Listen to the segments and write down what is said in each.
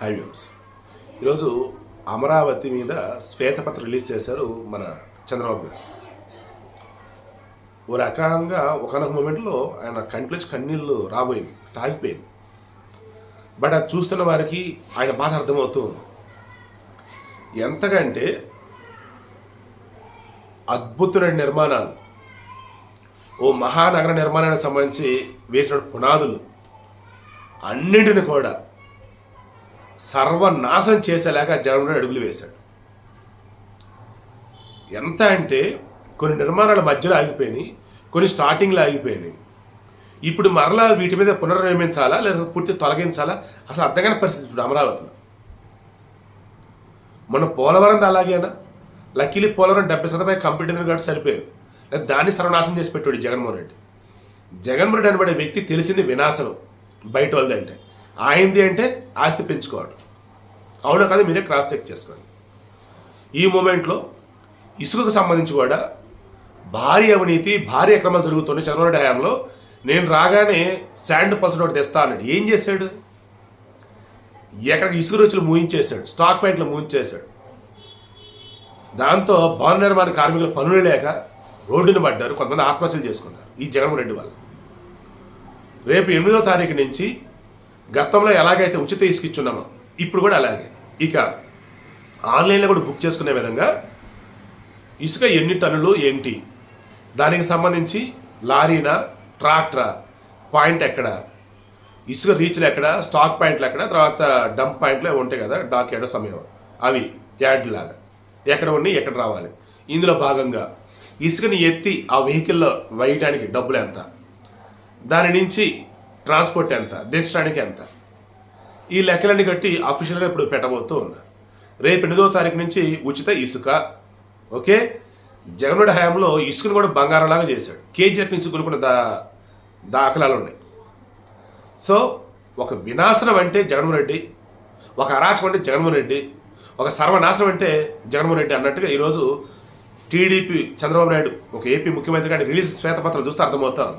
High views ఈరోజు అమరావతి మీద శ్వేతపత్రం రిలీజ్ చేశారు మన చంద్రబాబు గారు. ఓ రకంగా ఒకనొక మూమెంట్లో ఆయన కంట్లోంచి కన్నీళ్ళు రాబోయింది తాగిపోయింది. బట్ అది చూస్తున్న వారికి ఆయన బాధ అర్థమవుతూ ఉంది. ఎంతకంటే అద్భుతమైన నిర్మాణాలు ఓ మహానగర నిర్మాణానికి సంబంధించి వేసిన పునాదులు అన్నింటిని కూడా సర్వనాశనం చేసేలాగా జగన్ అడుగులు వేశాడు. ఎంత అంటే కొన్ని నిర్మాణాల మధ్యలో ఆగిపోయినాయి కొన్ని స్టార్టింగ్లో ఆగిపోయినాయి. ఇప్పుడు మరలా వీటి మీద పునర్నిర్మించాలా లేదా పూర్తి తొలగించాలా? అసలు అర్థమైన పరిస్థితి ఇప్పుడు అమరావతిలో. మన పోలవరం అలాగేనా? లక్కీలీ పోలవరం డెబ్బై శాతం కంప్లీట్ అయింది కాబట్టి సరిపోయారు లేదా దాన్ని సర్వనాశనం చేసి పెట్టాడు జగన్మోహన్ రెడ్డి. జగన్మోహన్ రెడ్డి అనబడే వ్యక్తి తెలిసింది వినాశనం బయట వాళ్ళదంటే. ఆయింది అంటే ఆస్తి పెంచుకోవడం. అవునా కదా? మీరే క్రాస్ చెక్ చేసుకోండి. ఈ మూమెంట్లో ఇసుకకు సంబంధించి కూడా భారీ అవినీతి భారీ అక్రమాలు జరుగుతున్నాయి. చంద్రబాబు నాయుడు హయాంలో. నేను రాగానే శాండ్ పల్స్ ఒకటి తెస్తా అన్నాడు. ఏం చేశాడు? ఎక్కడ ఇసుక రుచులు మూయించేశాడు. స్టాక్ పాయింట్లు మూయించేశాడు. దాంతో భవన నిర్మాణ కార్మికులు పనులు లేక రోడ్డును పడ్డారు. కొంతమంది ఆత్మహత్యలు చేసుకున్నారు. ఈ జగన్మోహన్ రెడ్డి వల్ల. రేపు ఎనిమిదో తారీఖు నుంచి గతంలో ఎలాగైతే ఉచిత ఇసుక ఇచ్చున్నామో ఇప్పుడు కూడా అలాగే. ఇక ఆన్లైన్లో కూడా బుక్ చేసుకునే విధంగా ఇసుక ఎన్ని టన్నులు ఏంటి? దానికి సంబంధించి లారీనా ట్రాక్టరా? పాయింట్ ఎక్కడ? ఇసుక రీచ్లు ఎక్కడ? స్టాక్ పాయింట్లు ఎక్కడ? తర్వాత డంప్ పాయింట్లు అవి ఉంటాయి కదా డాక్ యార్డ్ సమయం. అవి యార్డ్లాగా ఎక్కడ ఉండి ఎక్కడ రావాలి? ఇందులో భాగంగా ఇసుకని ఎత్తి ఆ వెహికల్లో వేయడానికి డబ్బులు ఎంత? దాని నుంచి ట్రాన్స్పోర్ట్ ఎంత దించడానికి ఎంత? ఈ లెక్కలన్నీ కట్టి అఫీషియల్గా ఇప్పుడు పెట్టబోతూ ఉన్నా. రేపు ఎనిమిదో తారీఖు నుంచి ఉచిత ఇసుక ఓకే? జగన్మోహన్ హయాంలో ఇసుకను కూడా బంగారంలాగా చేశాడు. కేజీఎఫ్ ఇసుకలు కూడా దా దాఖలాలు ఉన్నాయి. సో ఒక వినాశనం అంటే జగన్మోహన్ రెడ్డి ఒక అరాచకం అంటే జగన్మోహన్ రెడ్డి ఒక సర్వనాశనం అంటే జగన్మోహన్ రెడ్డి అన్నట్టుగా ఈరోజు టీడీపీ చంద్రబాబు నాయుడు ఒక ఏపీ ముఖ్యమంత్రి గారి రిలీజ్ శ్వేతపత్రం చూస్తే అర్థమవుతాం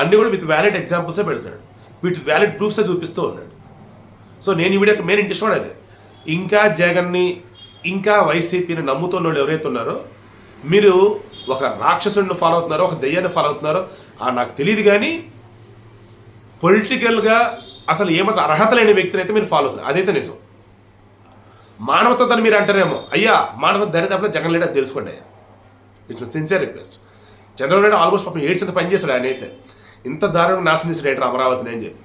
అన్నీ అన్ని కూడా విత్ వ్యాలిడ్ ఎగ్జాంపుల్సే పెడుతున్నాడు. వీటి వ్యాలిడ్ ప్రూఫ్సే చూపిస్తూ ఉన్నాడు. సో నేను ఈ మెయిన్ ఇంట్రెస్ట్ కూడా అదే ఇంకా జగన్ని ఇంకా వైసీపీని నమ్ముతున్న వాళ్ళు ఎవరైతే ఉన్నారో మీరు ఒక రాక్షసుడిని ఫాలో అవుతున్నారో ఒక దెయ్యాన్ని ఫాలో అవుతున్నారో ఆ నాకు తెలియదు కానీ పొలిటికల్గా అసలు ఏమాత్రం అర్హత లేని వ్యక్తిని అయితే మీరు ఫాలో అవుతున్నారు. అదైతే నిజం. మానవతని మీరు అంటారేమో. అయ్యా మానవ దరిదాపులో జగన్ లేడా తెలుసుకోండి అయ్యా. It's sincere request Chandrababu Naidu almost పాపం ఏడ్చింత పని చేశాడు ఆయన అయితే. ఇంత దారుణం నాశనం చేశాడు ఏంటర్ అమరావతిని అని చెప్పి.